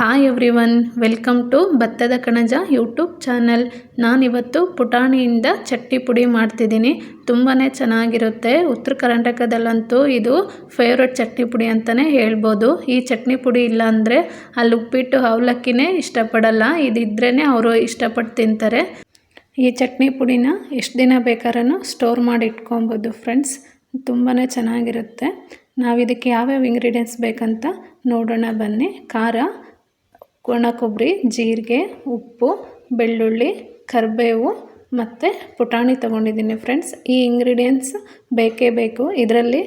Hi everyone welcome to Bhattada Kanaja YouTube channel ನಾನಿವತ್ತು ಪುಟಾಣಿಯಿಂದ ಚಟ್ನಿ ಪುಡಿ ಮಾಡ್ತಿದ್ದೀನಿ. ತುಂಬಾ ಚೆನ್ನಾಗಿರುತ್ತೆ. ಉತ್ತರ ಕರ್ನಾಟಕದಲ್ಲಂತೂ ಇದು ಫೇವ್ರೆಟ್ ಚಟ್ನಿ ಪುಡಿ ಅಂತಲೇ ಹೇಳ್ಬೋದು. ಈ ಚಟ್ನಿ ಪುಡಿ ಇಲ್ಲ ಅಂದರೆ ಅಲ್ಲಿ ಉಪ್ಪಿಟ್ಟು ಅವಲಕ್ಕಿನೇ ಇಷ್ಟಪಡಲ್ಲ. ಇದಿದ್ರೇ ಅವರು ಇಷ್ಟಪಟ್ಟು ತಿಂತಾರೆ. ಈ ಚಟ್ನಿ ಪುಡಿನ ಎಷ್ಟು ದಿನ ಬೇಕಾದ್ರೂ ಸ್ಟೋರ್ ಮಾಡಿ ಇಟ್ಕೊಬೋದು ಫ್ರೆಂಡ್ಸ್ ತುಂಬಾ ಚೆನ್ನಾಗಿರುತ್ತೆ. ನಾವು ಇದಕ್ಕೆ ಯಾವ್ಯಾವ ಇಂಗ್ರೀಡಿಯೆಂಟ್ಸ್ ಬೇಕಂತ ನೋಡೋಣ ಬನ್ನಿ. ಖಾರ ಒಣ ಕೊಬ್ಬರಿ ಜೀರಿಗೆ, ಉಪ್ಪು, ಬೆಳ್ಳುಳ್ಳಿ, ಕರಿಬೇವು ಮತ್ತು ಪುಟಾಣಿ ತೊಗೊಂಡಿದ್ದೀನಿ ಫ್ರೆಂಡ್ಸ್ ಈ ಇಂಗ್ರೀಡಿಯೆಂಟ್ಸ್ ಬೇಕೇ ಬೇಕು. ಇದರಲ್ಲಿ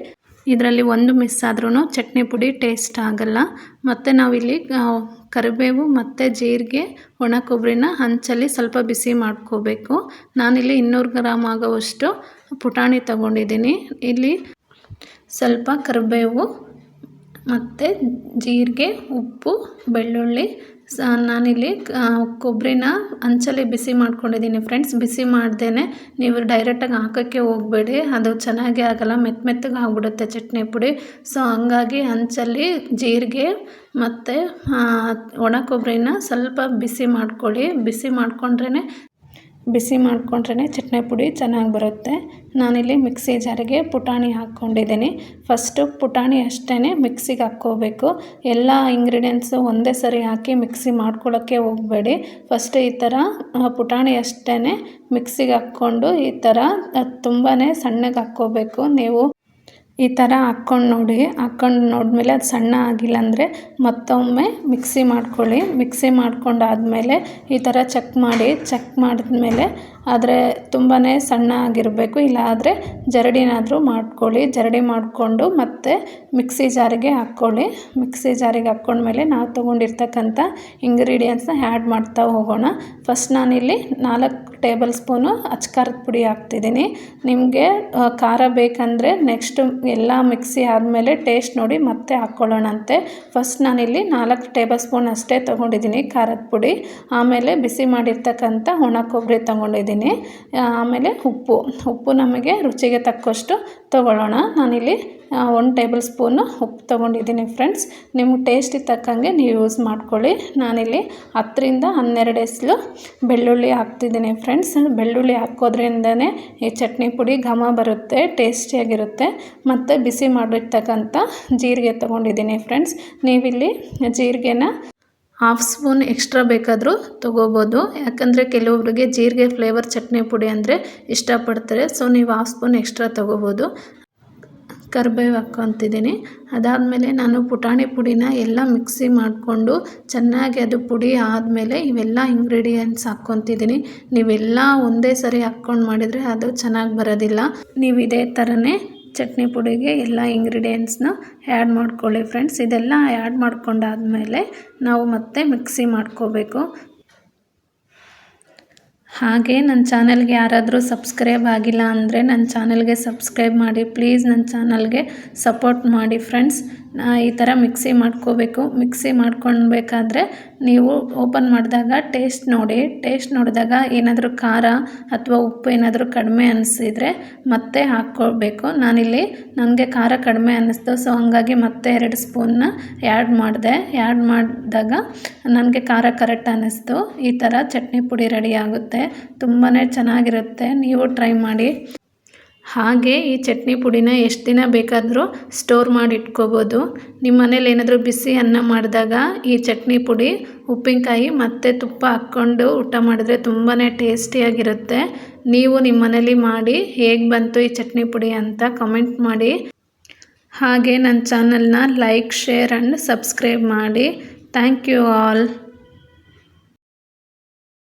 ಇದರಲ್ಲಿ ಒಂದು ಮಿಸ್ ಆದ್ರೂ ಚಟ್ನಿ ಪುಡಿ ಟೇಸ್ಟ್ ಆಗಲ್ಲ. ಮತ್ತು ನಾವಿಲ್ಲಿ ಕರಿಬೇವು ಮತ್ತು ಜೀರಿಗೆ, ಒಣ ಕೊಬ್ಬರಿನ ಹಂಚಲ್ಲಿ ಸ್ವಲ್ಪ ಬಿಸಿ ಮಾಡ್ಕೋಬೇಕು. ನಾನಿಲ್ಲಿ ಇನ್ನೂರು ಗ್ರಾಮ್ ಆಗೋವಷ್ಟು ಪುಟಾಣಿ ತೊಗೊಂಡಿದ್ದೀನಿ. ಇಲ್ಲಿ ಸ್ವಲ್ಪ ಕರಿಬೇವು ಮತ್ತು ಜೀರಿಗೆ, ಉಪ್ಪು, ಬೆಳ್ಳುಳ್ಳಿ, ಸ, ನಾನಿಲ್ಲಿ ಕೊಬ್ಬರಿನ ಹಂಚಲ್ಲಿ ಬಿಸಿ ಮಾಡ್ಕೊಂಡಿದ್ದೀನಿ ಫ್ರೆಂಡ್ಸ್ ಬಿಸಿ ಮಾಡ್ದೇ ನೀವು ಡೈರೆಕ್ಟಾಗಿ ಹಾಕೋಕ್ಕೆ ಹೋಗಬೇಡಿ. ಅದು ಚೆನ್ನಾಗೇ ಆಗೋಲ್ಲ ಮೆತ್ತ ಮೆತ್ತಗೆ ಆಗಿಬಿಡುತ್ತೆ ಚಟ್ನಿ ಪುಡಿ. ಸೊ ಹಂಗಾಗಿ ಹಂಚಲ್ಲಿ ಜೀರಿಗೆ ಮತ್ತು ಒಣ ಕೊಬ್ಬರಿನ ಸ್ವಲ್ಪ ಬಿಸಿ ಮಾಡ್ಕೊಳ್ಳಿ. ಬಿಸಿ ಮಾಡಿಕೊಂಡ್ರೇ ಬಿಸಿ ಮಾಡಿಕೊಂಡ್ರೆ ಚಟ್ನಿ ಪುಡಿ ಚೆನ್ನಾಗಿ ಬರುತ್ತೆ. ನಾನಿಲ್ಲಿ ಮಿಕ್ಸಿ ಜಾರಿಗೆ ಪುಟಾಣಿ ಹಾಕ್ಕೊಂಡಿದ್ದೀನಿ. ಫಸ್ಟು ಪುಟಾಣಿ ಅಷ್ಟೇ ಮಿಕ್ಸಿಗೆ ಹಾಕ್ಕೋಬೇಕು. ಎಲ್ಲ ಇಂಗ್ರೀಡಿಯೆಂಟ್ಸು ಒಂದೇ ಸರಿ ಹಾಕಿ ಮಿಕ್ಸಿ ಮಾಡ್ಕೊಳ್ಳೋಕ್ಕೆ ಹೋಗಬೇಡಿ. ಫಸ್ಟ್ ಈ ಥರ ಪುಟಾಣಿ ಅಷ್ಟೇ ಮಿಕ್ಸಿಗೆ ಹಾಕ್ಕೊಂಡು ಈ ಥರ ತುಂಬಾ ಸಣ್ಣಗೆ ಹಾಕ್ಕೋಬೇಕು. ನೀವು ಈ ಥರ ಹಾಕ್ಕೊಂಡು ನೋಡಿ, ಹಾಕ್ಕೊಂಡು ನೋಡಿದ್ಮೇಲೆ ಅದು ಸಣ್ಣ ಆಗಿಲ್ಲ ಅಂದರೆ ಮತ್ತೊಮ್ಮೆ ಮಿಕ್ಸಿ ಮಾಡ್ಕೊಳ್ಳಿ. ಮಿಕ್ಸಿ ಮಾಡ್ಕೊಂಡಾದಮೇಲೆ ಈ ಥರ ಚೆಕ್ ಮಾಡಿ ಚೆಕ್ ಮಾಡಿದ್ಮೇಲೆ ಆದರೆ ತುಂಬಾ ಸಣ್ಣ ಆಗಿರಬೇಕು. ಇಲ್ಲ ಆದರೆ ಜರಡಿನಾದರೂ ಮಾಡ್ಕೊಳ್ಳಿ. ಜರಡಿ ಮಾಡಿಕೊಂಡು ಮತ್ತೆ ಮಿಕ್ಸಿ ಜಾರಿಗೆ ಹಾಕ್ಕೊಳ್ಳಿ. ಮಿಕ್ಸಿ ಜಾರಿಗೆ ಹಾಕ್ಕೊಂಡ್ಮೇಲೆ ನಾವು ತೊಗೊಂಡಿರ್ತಕ್ಕಂಥ ಇಂಗ್ರೀಡಿಯೆಂಟ್ಸ್ನ ಆ್ಯಡ್ ಮಾಡ್ತಾ ಹೋಗೋಣ. ಫಸ್ಟ್ ನಾನಿಲ್ಲಿ ನಾಲ್ಕು ಟೇಬಲ್ ಸ್ಪೂನು ಅಚ್ಕಾರದ ಪುಡಿ ಹಾಕ್ತಿದ್ದೀನಿ. ನಿಮಗೆ ಖಾರ ಬೇಕಂದರೆ ನೆಕ್ಸ್ಟ್ ಎಲ್ಲ ಮಿಕ್ಸಿ ಆದಮೇಲೆ ಟೇಸ್ಟ್ ನೋಡಿ ಮತ್ತೆ ಹಾಕ್ಕೊಳ್ಳೋಣಂತೆ ಫಸ್ಟ್ ನಾನಿಲ್ಲಿ ನಾಲ್ಕು ಟೇಬಲ್ ಸ್ಪೂನ್ ಅಷ್ಟೇ ತೊಗೊಂಡಿದ್ದೀನಿ ಖಾರದ ಪುಡಿ. ಆಮೇಲೆ ಬಿಸಿ ಮಾಡಿರ್ತಕ್ಕಂಥ ಒಣ ಕೊಬ್ಬರಿ ತೊಗೊಂಡಿದ್ದೀನಿ. ಆಮೇಲೆ ಉಪ್ಪು. ಉಪ್ಪು ನಮಗೆ ರುಚಿಗೆ ತಕ್ಕಷ್ಟು ತೊಗೊಳ್ಳೋಣ. ನಾನಿಲ್ಲಿ ಒಂದು ಟೇಬಲ್ ಸ್ಪೂನು ಉಪ್ಪು ತೊಗೊಂಡಿದ್ದೀನಿ ಫ್ರೆಂಡ್ಸ್ ನಿಮ್ಗೆ ಟೇಸ್ಟಿಗೆ ತಕ್ಕಂಗೆ ನೀವು ಯೂಸ್ ಮಾಡ್ಕೊಳ್ಳಿ. ನಾನಿಲ್ಲಿ ಹತ್ತರಿಂದ ಹನ್ನೆರಡು ಎಸಲು ಬೆಳ್ಳುಳ್ಳಿ ಹಾಕ್ತಿದ್ದೀನಿ ಫ್ರೆಂಡ್ಸ್ ಬೆಳ್ಳುಳ್ಳಿ ಹಾಕೋದ್ರಿಂದನೇ ಈ ಚಟ್ನಿ ಪುಡಿ ಘಮ ಬರುತ್ತೆ ಟೇಸ್ಟಿಯಾಗಿರುತ್ತೆ ಮತ್ತು ಬಿಸಿ ಮಾಡಿರ್ತಕ್ಕಂಥ ಜೀರಿಗೆ ತೊಗೊಂಡಿದ್ದೀನಿ ಫ್ರೆಂಡ್ಸ್ ನೀವಿಲ್ಲಿ ಜೀರಿಗೆನ ಹಾಫ್ ಸ್ಪೂನ್ ಎಕ್ಸ್ಟ್ರಾ ಬೇಕಾದರೂ ತೊಗೋಬೋದು. ಯಾಕಂದರೆ ಕೆಲವೊಬ್ಬರಿಗೆ ಜೀರಿಗೆ ಫ್ಲೇವರ್ ಚಟ್ನಿ ಪುಡಿ ಅಂದರೆ ಇಷ್ಟಪಡ್ತಾರೆ. ಸೊ ನೀವು ಹಾಫ್ ಸ್ಪೂನ್ ಎಕ್ಸ್ಟ್ರಾ ತೊಗೋಬೋದು. ಕರಿಬೇವು ಹಾಕ್ಕೊತಿದ್ದೀನಿ ಅದಾದಮೇಲೆ ನಾನು ಪುಟಾಣಿ ಪುಡಿನ ಎಲ್ಲ ಮಿಕ್ಸಿ ಮಾಡಿಕೊಂಡು ಚೆನ್ನಾಗಿ ಅದು ಪುಡಿ ಆದಮೇಲೆ ಇವೆಲ್ಲ ಇಂಗ್ರೀಡಿಯೆಂಟ್ಸ್ ಹಾಕ್ಕೊತಿದ್ದೀನಿ. ನೀವೆಲ್ಲ ಒಂದೇ ಸರಿ ಹಾಕ್ಕೊಂಡು ಮಾಡಿದರೆ ಅದು ಚೆನ್ನಾಗಿ ಬರೋದಿಲ್ಲ. ನೀವು ಇದೇ ಥರನೇ ಚಟ್ನಿ ಪುಡಿಗೆ ಎಲ್ಲ ಇಂಗ್ರೀಡಿಯೆಂಟ್ಸ್ನ ಆ್ಯಡ್ ಮಾಡ್ಕೊಳ್ಳಿ ಫ್ರೆಂಡ್ಸ್. ಇದೆಲ್ಲ ಆ್ಯಡ್ ಮಾಡ್ಕೊಂಡಾದಮೇಲೆ ನಾವು ಮತ್ತೆ ಮಿಕ್ಸಿ ಮಾಡ್ಕೋಬೇಕು. ಹಾಗೆ ನನ್ನ ಚಾನಲ್ಗೆ ಯಾರಾದರೂ ಸಬ್ಸ್ಕ್ರೈಬ್ ಆಗಿಲ್ಲ ಅಂದರೆ ನನ್ನ ಚಾನಲ್ಗೆ ಸಬ್ಸ್ಕ್ರೈಬ್ ಮಾಡಿ, ಪ್ಲೀಸ್ ನನ್ನ ಚಾನಲ್ಗೆ ಸಪೋರ್ಟ್ ಮಾಡಿ ಫ್ರೆಂಡ್ಸ್. ಈ ಥರ ಮಿಕ್ಸಿ ಮಾಡ್ಕೋಬೇಕು. ಮಿಕ್ಸಿ ಮಾಡ್ಕೊಳ್ಬೇಕಾದ್ರೆ ನೀವು ಓಪನ್ ಮಾಡಿದಾಗ ಟೇಸ್ಟ್ ನೋಡಿ. ಟೇಸ್ಟ್ ನೋಡಿದಾಗ ಏನಾದರೂ ಖಾರ ಅಥವಾ ಉಪ್ಪು ಏನಾದರೂ ಕಡಿಮೆ ಅನಿಸಿದರೆ ಮತ್ತೆ ಹಾಕ್ಕೊಳ್ಬೇಕು. ನಾನಿಲ್ಲಿ ನನಗೆ ಖಾರ ಕಡಿಮೆ ಅನ್ನಿಸ್ತು ಸೊ ಹಾಗಾಗಿ ಮತ್ತೆ ಎರಡು ಸ್ಪೂನ್ನ ಆ್ಯಡ್ ಮಾಡಿದೆ. ಆ್ಯಡ್ ಮಾಡಿದಾಗ ನನಗೆ ಖಾರ ಕರೆಕ್ಟ್ ಅನ್ನಿಸ್ತು ಈ ಥರ ಚಟ್ನಿ ಪುಡಿ ರೆಡಿ ಆಗುತ್ತೆ. ತುಂಬಾ ಚೆನ್ನಾಗಿರುತ್ತೆ. ನೀವು ಟ್ರೈ ಮಾಡಿ. ಹಾಗೆ ಈ ಚಟ್ನಿ ಪುಡಿನ ಎಷ್ಟು ದಿನ ಬೇಕಾದರೂ ಸ್ಟೋರ್ ಮಾಡಿ ಇಟ್ಕೋಬೋದು ನಿಮ್ಮ ಮನೇಲಿ ಏನಾದರೂ ಬಿಸಿ ಅನ್ನ ಮಾಡಿದಾಗ ಈ ಚಟ್ನಿ ಪುಡಿ, ಉಪ್ಪಿನಕಾಯಿ ಮತ್ತು ತುಪ್ಪ ಹಾಕ್ಕೊಂಡು ಊಟ ಮಾಡಿದ್ರೆ ತುಂಬಾ ಟೇಸ್ಟಿಯಾಗಿರುತ್ತೆ ನೀವು ನಿಮ್ಮ ಮನೇಲಿ ಮಾಡಿ ಹೇಗೆ ಬಂತು ಈ ಚಟ್ನಿ ಪುಡಿ ಅಂತ ಕಮೆಂಟ್ ಮಾಡಿ. ಹಾಗೆ ನನ್ನ ಚಾನಲ್ನ ಲೈಕ್ ಶೇರ್ ಆ್ಯಂಡ್ ಸಬ್ಸ್ಕ್ರೈಬ್ ಮಾಡಿ. Thank you all